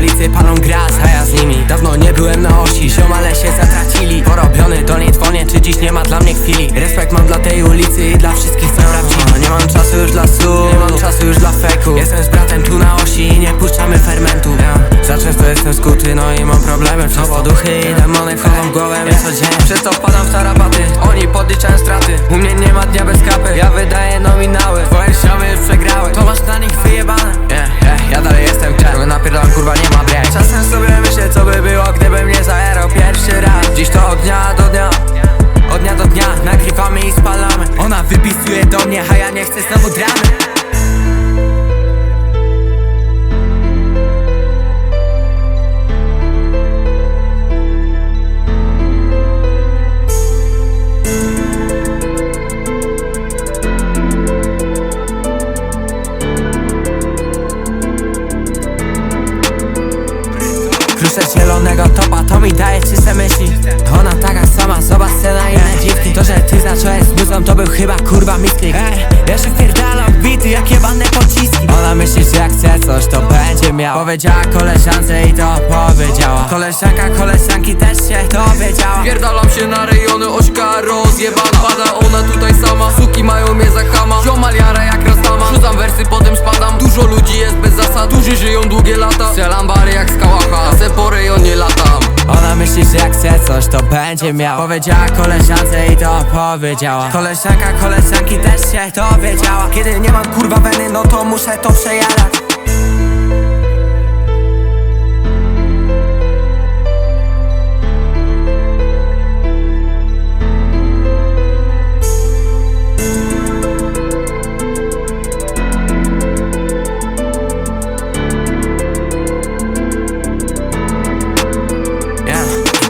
ulicy palą gras, a ja z nimi. Dawno nie byłem na osi, ziomale się zatracili. Porobiony do niej dzwonię, czy dziś nie ma dla mnie chwili? Respekt mam dla tej ulicy i dla wszystkich co prawdziwi Nie mam czasu już dla su, nie mam czasu już dla fejku Jestem z bratem tu na osi i nie puszczamy fermentu. Ja. Za często jestem skuty, no i mam problemy Przez to. Duchy i demony wchodzą w głowę mi codziennie. Przez to wpadam w tarapaty, oni podliczają straty. U mnie nie ma dnia bez kapy, nie chcę znowu dramy. Kruszę zielonego topa, to mi daje czyste myśli. Ona taka sama, zobacz scena inne dziwki. To, że ty zacząłeś z muzą, to był chyba kurwa misklik ja się wpierdalam bity jak jebane pociski. Ona myśli, że jak chce coś, to będzie miał Powiedziała koleżance i to powiedziała. Koleżanka koleżanki też się dowiedziała. Pierdalam się na rejony, ośka rozjebana. Pada ona tutaj sama, suki mają mnie za kama Ziomal jara jak razdama Rzucam wersy, potem spadam. Dużo ludzi jest bez zasad, którzy żyją długie lata. Strzelam Ona myśli, że jak chce coś, to będzie miał. Powiedziała koleżance i to powiedziała. Koleżanka koleżanki też się dowiedziała Kiedy nie mam kurwa weny, no to muszę to przejarać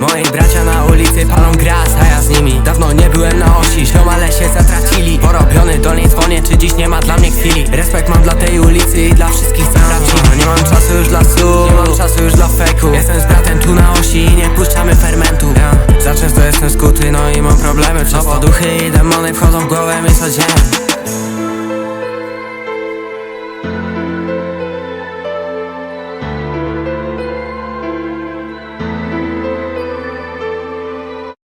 Moi bracia na ulicy palą gras, a ja z nimi. Dawno nie byłem na osi, ziomale się zatracili. Porobiony do niej dzwonię, czy dziś nie ma dla mnie chwili? Respekt mam dla tej ulicy i dla wszystkich co prawdziwi Nie mam czasu już dla su, nie mam czasu już dla fejku Jestem z bratem tu na osi i nie puszczamy fermentu. Yeah. Za często jestem skuty, no i mam problemy Przez to. duchy i demony wchodzą w głowę mi codziennie